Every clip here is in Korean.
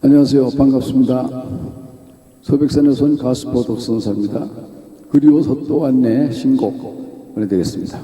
안녕하세요. 반갑습니다. 서백산에서 온 가수 보덕선사입니다. 그리워서 또 왔네 신곡 보내드리겠습니다.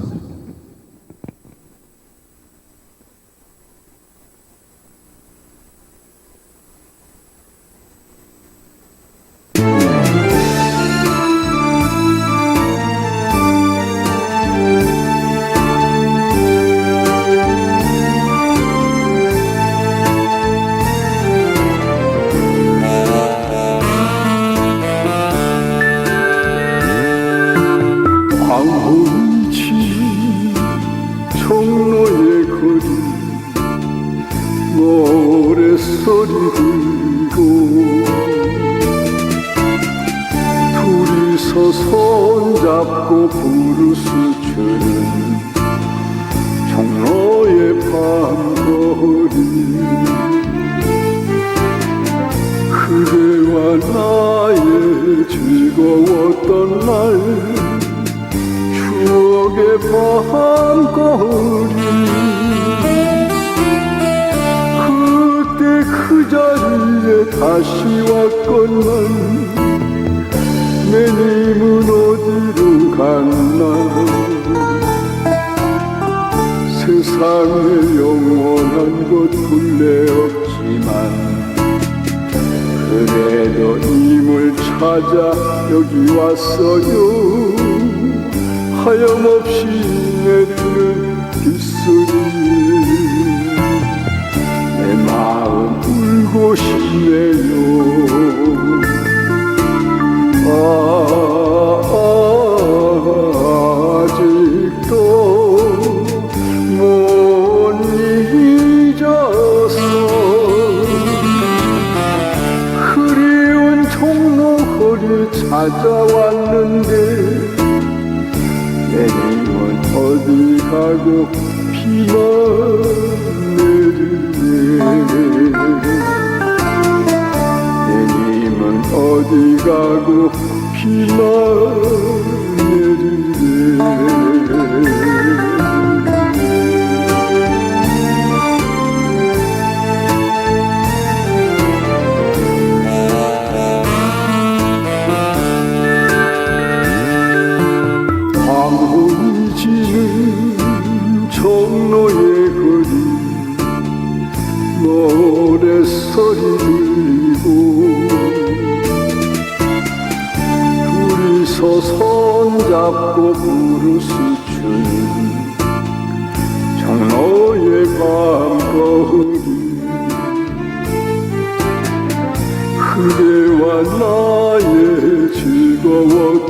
황혼치 종로의 거리 노래소리 들고 둘이서 손잡고 다시 왔건만 내 님은 어디로 갔나? 세상에 영원한 것 본래 없지만 그래도 님을 찾아 여기 왔어요. 하염없이 내리는 빗소리. 내 마음 울고 싶네요? 아, 아직도 못 잊었어. 그리운 종로 거리 찾아왔는데 내 님은 어디 가고 비만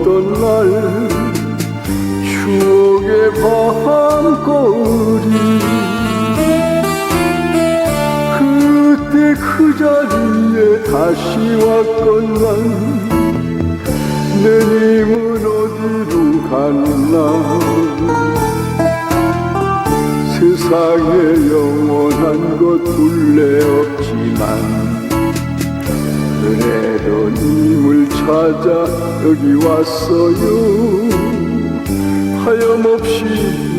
즐거웠던 날 추억의 밤거리 그때 그 자리에 다시 왔건만 내 님은 어디로 갔나? 세상에 영원한 것 본래 없지만 찾아 여기 왔어요. 하염없이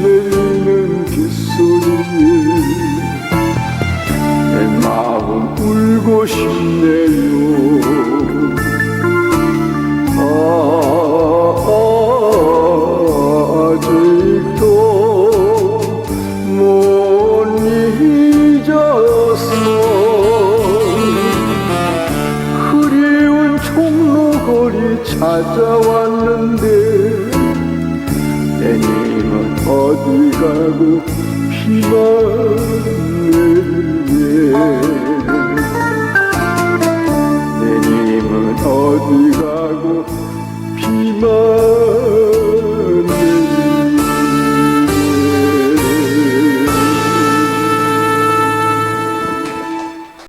내리는 빗소리에 내 마음 울고 싶네요 찾아왔는데 내 님은 어디 가고 비만